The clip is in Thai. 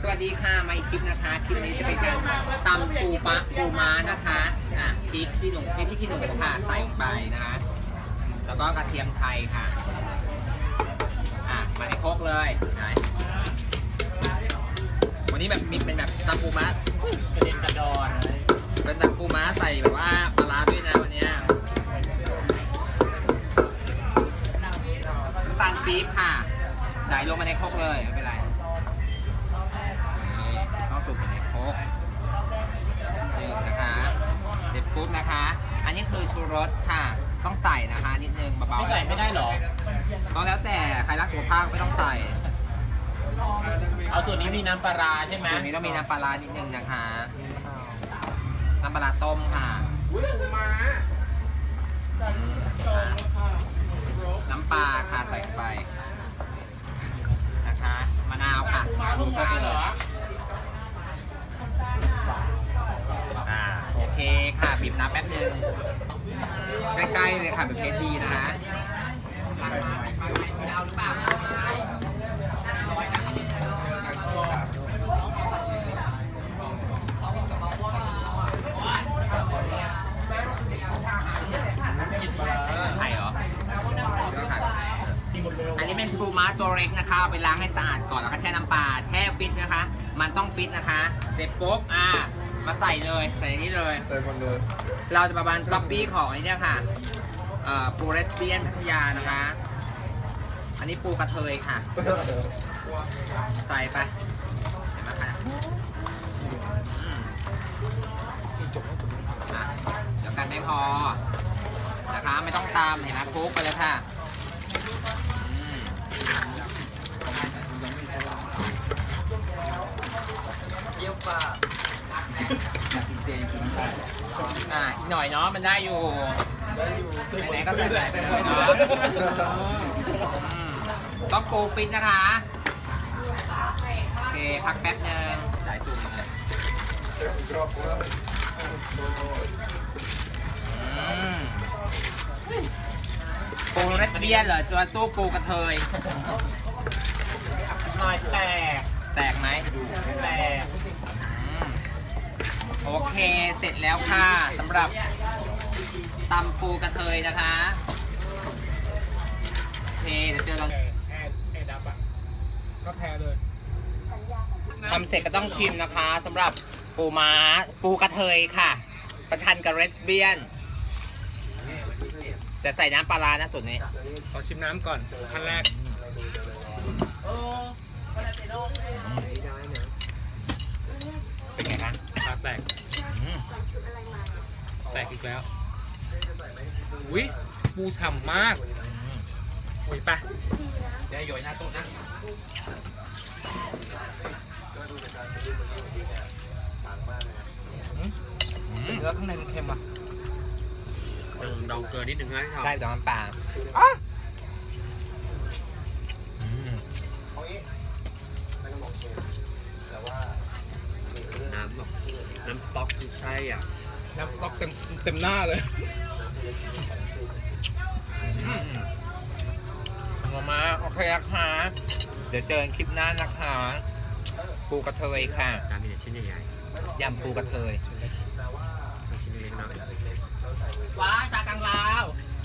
สวัสดีค่ะมาอีกคลิปนะคะคลิปนี้จะเป็นการตำปูปะปูม้านะคะอะพริกขี้หนูพริกขี้หนูค่ะใส่ลงไปนะคะแล้วก็กระเทียมไทยค่ะอะมาในโครกเลยไหนวันนี้แบบมีเป็นแบบตำปูม้ากระเด็นกระดอนเป็นตำปูม้าใส่แบบว่าปลาร้าด้วยนะวันเนี้ยน้ำตาลปี๊บค่ะไหลลงมาในโครกเลยไม่เป็นไร นี่ต้องสูบไปในโคกหนึ่งนะคะ เสร็จปุ๊บนะคะ อั นนี้คือชูรสค่ะ ต้องใส่นะคะนิดนึงเบาไม่ใส่ไม่ได้หรอๆต้องแล้วแต่ใครรักสุขภาพไม่ต้องใส่เอาส่วนนี้มีน้ำปลาร้าใช่ไหมตรงนี้ต้องมีน้ำปลาร้านิดนึงนะคะน้ำปลาร้าต้มค่ะน้ำปลาค่ะใส่เข้าไปนะคะมะนาวค่ะดูเพิ่มเลยอ่า ใกล้ๆเลยค่ะแบบเทสดีนะคะไข่เหรอไข่อันนี้เป็นปูม้าตัวเล็กนะคะเอาไปล้างให้สะอาดก่อนแล้วก็แช่น้ำปลาแช่ฟิตนะคะ มันต้องฟิตนะคะ เสร็จปุ๊บอ่า มาใส่เลยใส่ในนี้เลยเต็มหมดเลยเราจะประมาณก๊อปปี้ของไอ้เนี่ยค่ะเอ่อปูเรสเบียนพัทยานะคะ อันนี้ปูกระเทยค่ะ ใส่ไปเห็นไหมคะอืมอะเดี๋ยวกันไม่พอ นะคะไม่ต้องตามเห็นไหมคลุกไปเลยค่ะอืม อะอีกหน่อยเนาะมันได้อยู่ไหนๆก็ใส่ไหนไปเลยเนาะอืมต้องปูฟิตนะคะ โอเค พักแป๊บนึงหลายซูมเลยอืมปูเรดเบียนเหรอจะมาสู้ปูกระเทยหน่อยแตก แตกไหมแตกอืม โอเค เสร็จแล้วค่ะสำหรับตำปูกระเทยนะคะโอเคเดี๋ยวเจอกันแอร์แอร์ดับอะก็แพ้เลยทำเสร็จก็ต้องชิมนะคะสำหรับปูม้าปูกระเทยค่ะ ประชันกับเรสเบียน แต่ใส่น้ำปลาร้านะส่วนนี้ ขอชิมน้ำก่อนขั้นแรกเป็นไงคะตา แตกอืมแตกอีกแล้วอุ้ยปูฉ่ำมากไปปะเดี๋ยวโยยหน้าโต๊ะนะอืมเนื้อข้างในมันเค็มอะเออดองเกินนิดนึงนะที่ทำ ใช่แต่มันำปลาอืม น้ำแบบ น้ำสต๊อกที่ใช่อะ น้ำสต๊อกเต็มเต็มหน้าเลยอืมหัวมาโอเคนะคะเดี๋ยวเจอกันคลิปหน้านะคะ ปูกระเทยค่ะตามมีแต่ชิ้นใหญ่ยำปูกระเทยๆชิ้นเล็กๆน้อยว้าชากังลาวๆ